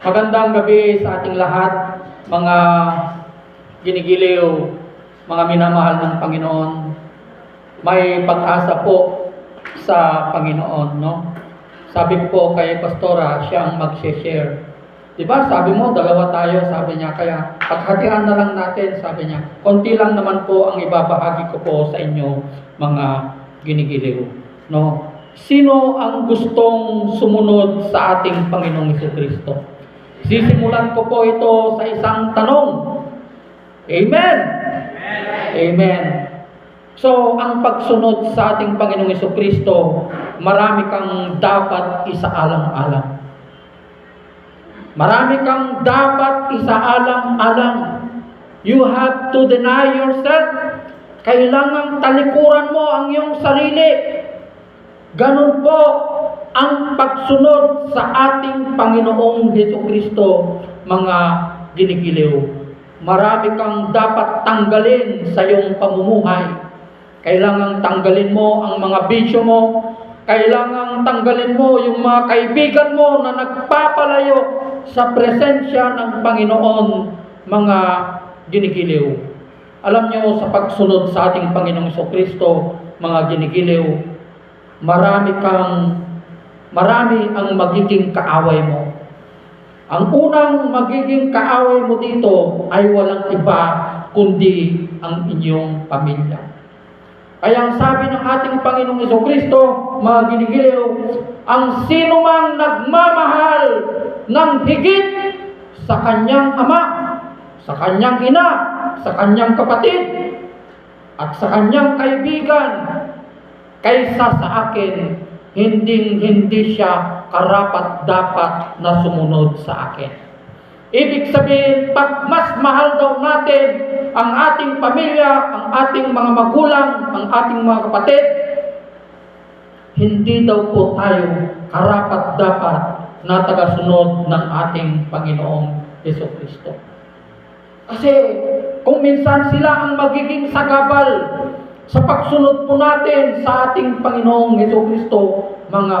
Magandang gabi sa ating lahat, mga ginigiliw, mga minamahal ng Panginoon. May pag-asa po sa Panginoon, no? Sabi po kay Pastora, siya ang mag-share. Di ba? Sabi mo, dalawa tayo, sabi niya. Kaya paghatian na lang natin, sabi niya. Konti lang naman po ang ibabahagi ko po sa inyo, mga ginigiliw. No? Sino ang gustong sumunod sa ating Panginoong Kristo? Sisimulan ko po ito sa isang tanong. Amen! Amen. So, ang pagsunod sa ating Panginoong Hesus Kristo, marami kang dapat isaalang-alang. Marami kang dapat isaalang-alang. You have to deny yourself. Kailangang talikuran mo ang iyong sarili. Ganun po ang pagsunod sa ating Panginoong Heso Kristo, mga ginigiliw. Marami kang dapat tanggalin sa iyong pamumuhay. Kailangang tanggalin mo ang mga bisyo mo. Kailangang tanggalin mo yung mga kaibigan mo na nagpapalayo sa presensya ng Panginoon, mga ginigiliw. Alam nyo, sa pagsunod sa ating Panginoong Kristo, mga ginigiliw, marami kang, marami ang magiging kaaway mo. Ang unang magiging kaaway mo dito ay walang iba kundi ang inyong pamilya. Kaya ang sabi ng ating Panginoong Heso Kristo, mga ginigiliw, ang sino mang nagmamahal ng higit sa kanyang ama, sa kanyang ina, sa kanyang kapatid, at sa kanyang kaibigan, kaysa sa akin, hindi hindi siya karapat dapat na sumunod sa akin. Ibig sabihin, pag mas mahal daw natin ang ating pamilya, ang ating mga magulang, ang ating mga kapatid, hindi daw po tayo karapat dapat na tagasunod ng ating Panginoong Yeso Kristo. Kasi kung minsan sila ang magiging sagabal sa pagsunod po natin sa ating Panginoong Heso Kristo, mga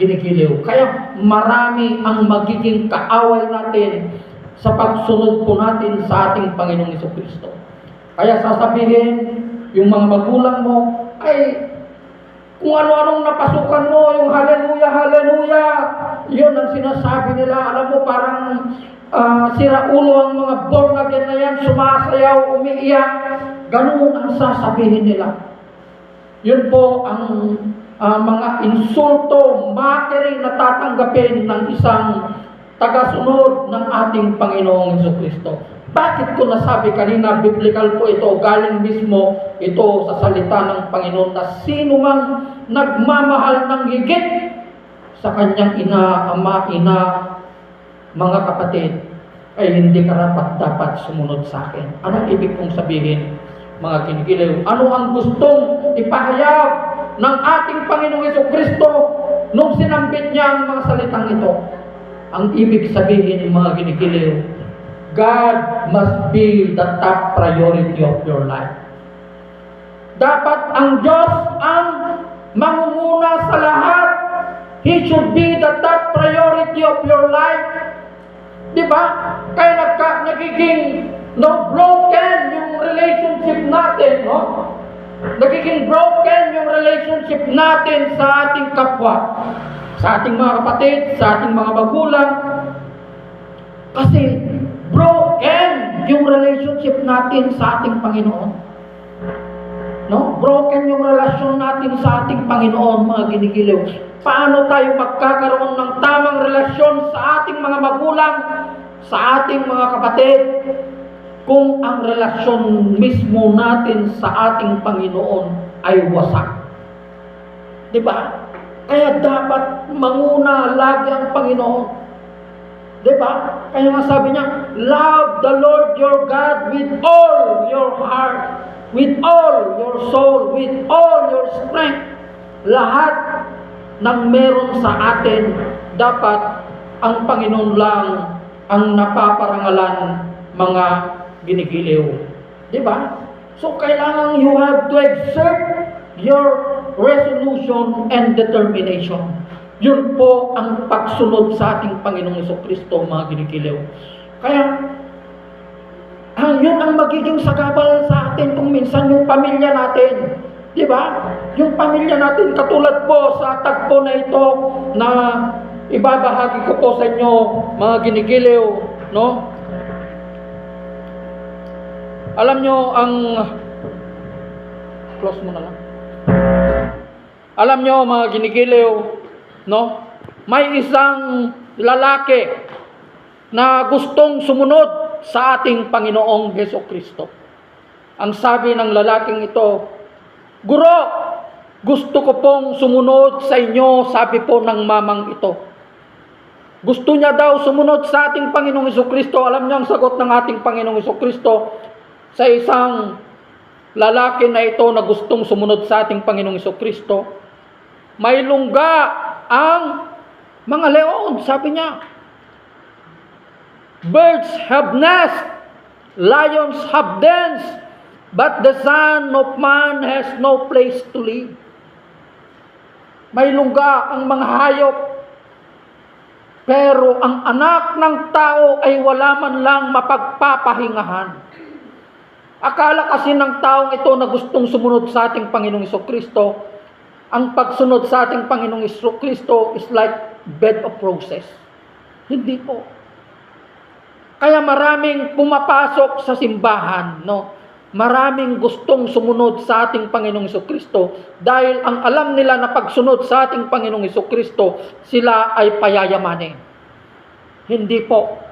ginigiliw. Kaya marami ang magiging kaaway natin sa pagsunod po natin sa ating Panginoong Heso Kristo. Kaya sasabihin, yung mga magulang mo, ay kung ano-anong napasukan mo, yung hallelujah, hallelujah, yun ang sinasabi nila. Alam mo, parang ah, sira ulo ang mga born again na yan, sumasayaw, umiiyak. Ganun ang sasabihin nila. Yun po ang ah, mga insulto, mockery na tatanggapin ng isang tagasunod ng ating Panginoong Heso Kristo. Bakit ko nasabi kanina, biblical po ito, galing mismo ito sa salita ng Panginoon na sino mang nagmamahal ng higit sa kanyang ina, ama, ina, mga kapatid, ay hindi karapat dapat sumunod sa akin. Anong ibig kong sabihin, mga kinigiliw? Ano ang gustong ipahayag ng ating Panginoong Yeso Kristo nung sinambit niya ang mga salitang ito? Ang ibig sabihin, mga kinigiliw, God must be the top priority of your life. Dapat ang Diyos ang mangunguna sa lahat. He should be the top priority of your life. Di ba? Kaya nagka, nagiging no, broken yung relationship natin, no? Nagiging broken yung relationship natin sa ating kapwa, sa ating mga kapatid, sa ating mga magulang. Kasi broken yung relationship natin sa ating Panginoon. No? Broken yung relasyon natin sa ating Panginoon, mga ginigiliw. Paano tayo magkakaroon ng tamang relasyon sa ating mga magulang, sa ating mga kapatid, kung ang relasyon mismo natin sa ating Panginoon ay wasak? Di ba? Kaya dapat manguna lagi ang Panginoon. Di ba? Kaya nga sabi niya, love the Lord your God with all your heart, with all your soul, with all your strength. Lahat ng meron sa atin, dapat ang Panginoon lang ang napaparangalan mga ginigiliw. Di ba? So, kailangan you have to exert your resolution and determination. Yun po ang pagsunod sa ating Panginoong Kristo, mga ginikilaw. Kaya, ang yun ang magiging sagabal sa atin kung minsan yung pamilya natin. Di ba? Yung pamilya natin, katulad po sa tagpo na ito na ibabahagi ko po sa inyo, mga ginigiliw, no? Alam nyo, ang... Close mo na lang. Alam nyo, mga ginigiliw, no? May isang lalaki na gustong sumunod sa ating Panginoong Heso Kristo. Ang sabi ng lalaking ito, Guro, gusto ko pong sumunod sa inyo, sabi po ng mamang ito. Gusto niya daw sumunod sa ating Panginoong Kristo. Alam niyo ang sagot ng ating Panginoong Kristo sa isang lalaki na ito na gustong sumunod sa ating Panginoong Kristo. May lungga ang mga leon, sabi niya. Birds have nest, lions have dens, but the Son of Man has no place to live. May lungga ang mga hayop, pero ang anak ng tao ay wala man lang mapagpapahingahan. Akala kasi ng taong ito na gustong sumunod sa ating Panginoong Iso Kristo, ang pagsunod sa ating Panginoong Iso Kristo is like bed of roses. Hindi po. Kaya maraming pumapasok sa simbahan, no? Maraming gustong sumunod sa ating Panginoong Kristo dahil ang alam nila na pagsunod sa ating Panginoong Kristo, sila ay payayamanin. Hindi po.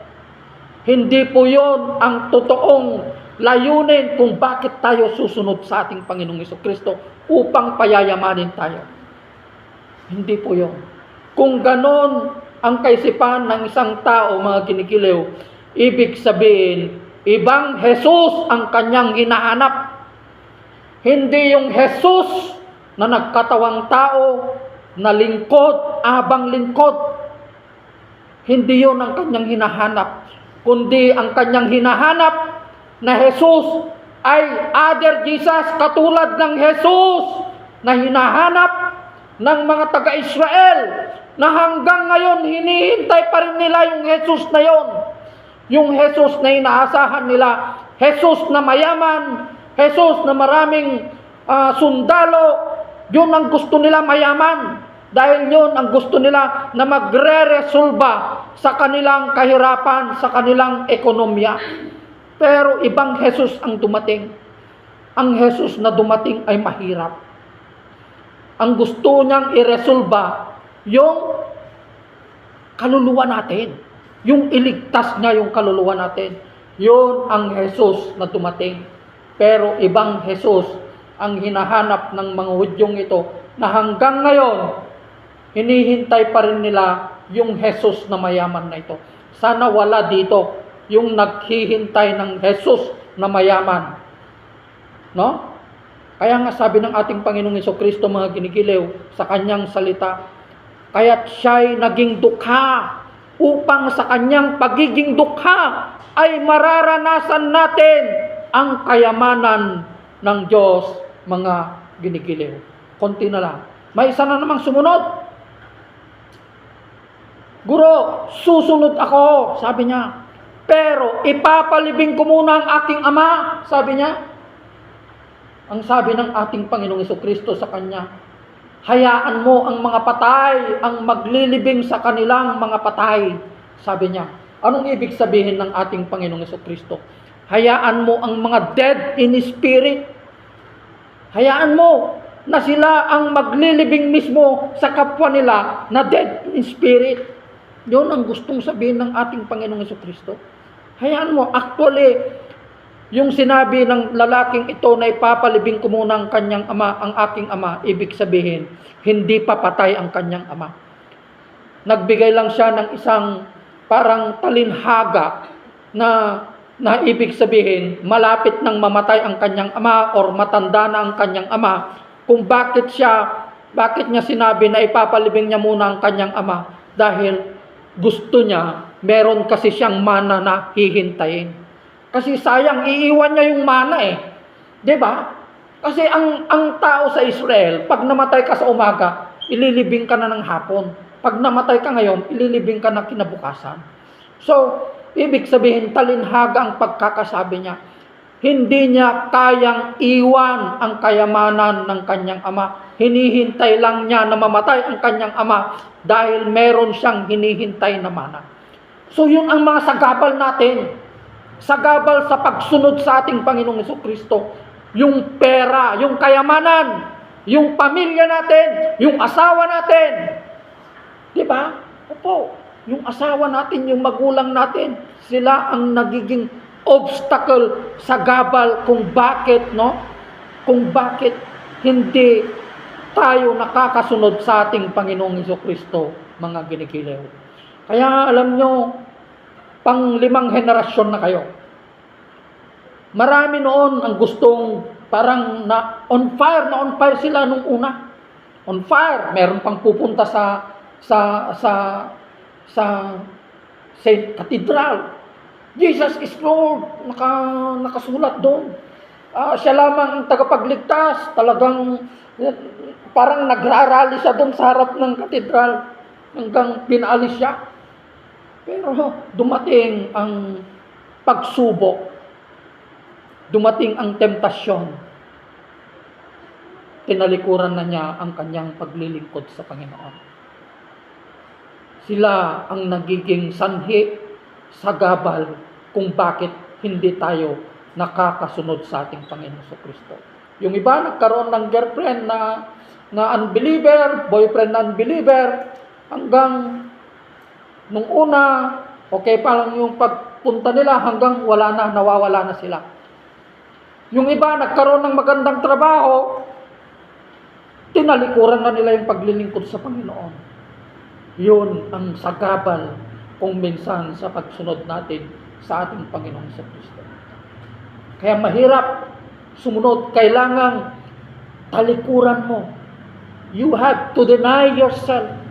Hindi po yon ang totoong layunin kung bakit tayo susunod sa ating Panginoong Kristo upang payayamanin tayo. Hindi po yon. Kung ganon ang kaisipan ng isang tao, mga kinikiliw, ibig sabihin, ibang Jesus ang kanyang hinahanap. Hindi yung Jesus na nagkatawang tao, na lingkod, abang lingkod. Hindi yon ang kanyang hinahanap. Kundi ang kanyang hinahanap na Jesus ay other Jesus katulad ng Jesus na hinahanap ng mga taga-Israel na hanggang ngayon hinihintay pa rin nila yung Jesus na yon. Yung Jesus na inaasahan nila, Jesus na mayaman, Jesus na maraming ah, sundalo, yun ang gusto nila mayaman. Dahil yun ang gusto nila na magre-resolba sa kanilang kahirapan, sa kanilang ekonomiya. Pero ibang Jesus ang dumating. Ang Jesus na dumating ay mahirap. Ang gusto niyang iresolba yung kaluluwa natin. Yung iligtas niya yung kaluluwa natin. Yun ang Jesus na dumating. Pero ibang Jesus ang hinahanap ng mga Hudyong ito na hanggang ngayon, hinihintay pa rin nila yung Jesus na mayaman na ito. Sana wala dito yung naghihintay ng Jesus na mayaman. No? Kaya nga sabi ng ating Panginoong Iso Kristo mga ginigiliw sa kanyang salita, kaya't siya'y naging dukha upang sa kanyang pagiging dukha ay mararanasan natin ang kayamanan ng Diyos mga ginigiliw. Konti na lang. May isa na namang sumunod. Guro, susunod ako, sabi niya. Pero ipapalibing ko muna ang aking ama, sabi niya. Ang sabi ng ating Panginoong Kristo sa kanya, hayaan mo ang mga patay, ang maglilibing sa kanilang mga patay, sabi niya. Anong ibig sabihin ng ating Panginoong Kristo? Hayaan mo ang mga dead in spirit. Hayaan mo na sila ang maglilibing mismo sa kapwa nila na dead in spirit. Yun ang gustong sabihin ng ating Panginoong Kristo. Hayaan mo, actually, yung sinabi ng lalaking ito na ipapalibing ko muna ang kanyang ama, ang aking ama, ibig sabihin, hindi pa patay ang kanyang ama. Nagbigay lang siya ng isang parang talinhaga na na ibig sabihin, malapit nang mamatay ang kanyang ama or matanda na ang kanyang ama, kung bakit siya, bakit niya sinabi na ipapalibing niya muna ang kanyang ama? Dahil gusto niya, meron kasi siyang mana na hihintayin. Kasi sayang, iiwan niya yung mana eh. ba? Kasi ang, ang tao sa Israel, pag namatay ka sa umaga, ililibing ka na ng hapon. pag namatay ka ngayon, ililibing ka na kinabukasan. So, ibig sabihin, talinhaga ang pagkakasabi niya. Hindi niya kayang iwan ang kayamanan ng kanyang ama. Hinihintay lang niya na mamatay ang kanyang ama dahil meron siyang hinihintay na mana. So yun ang mga sagabal natin. Sagabal sa pagsunod sa ating Panginoong Heso Kristo. Yung pera, yung kayamanan, yung pamilya natin, yung asawa natin. Di ba? Opo. Yung asawa natin, yung magulang natin, sila ang nagiging obstacle sa gabal kung bakit, no? Kung bakit hindi tayo nakakasunod sa ating Panginoong Kristo, mga ginikilew. Kaya alam nyo, pang limang henerasyon na kayo. Marami noon ang gustong parang na on fire, na on fire sila nung una. On fire, meron pang pupunta sa sa sa sa Saint Cathedral. Jesus is Lord, naka, nakasulat doon. Ah, siya lamang ang tagapagligtas, talagang eh, parang nagrarally siya doon sa harap ng katedral hanggang pinaalis siya. Pero dumating ang pagsubok, dumating ang temptasyon, tinalikuran na niya ang kanyang paglilingkod sa Panginoon. Sila ang nagiging sanhi sa gabal kung bakit hindi tayo nakakasunod sa ating Panginoon sa Kristo. Yung iba nagkaroon ng girlfriend na na unbeliever, boyfriend na unbeliever, hanggang nung una, okay pa lang yung pagpunta nila hanggang wala na, nawawala na sila. Yung iba nagkaroon ng magandang trabaho, tinalikuran na nila yung paglilingkod sa Panginoon. Yun ang sagabal kung minsan sa pagsunod natin sa ating Panginoon sa Kristo. Kaya mahirap sumunod, kailangan talikuran mo. You have to deny yourself.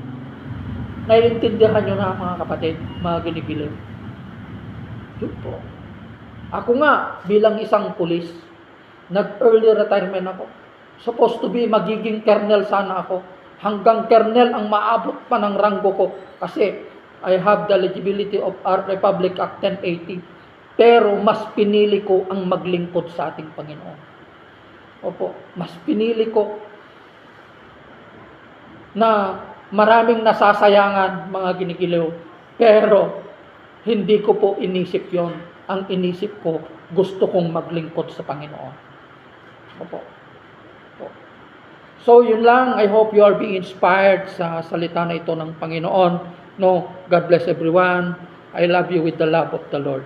Naiintindihan nyo na mga kapatid, mga ginigilim. Yun po. Ako nga, bilang isang pulis, nag-early retirement ako. Supposed to be magiging colonel sana ako. Hanggang colonel ang maabot pa ng ranggo ko. Kasi I have the eligibility of our Republic Act 1080. Pero mas pinili ko ang maglingkod sa ating Panginoon. Opo, mas pinili ko na maraming nasasayangan mga ginigiliw. Pero hindi ko po inisip yon. Ang inisip ko, gusto kong maglingkod sa Panginoon. Opo. Opo. So, yun lang. I hope you are being inspired sa salita na ito ng Panginoon. No, God bless everyone. I love you with the love of the Lord.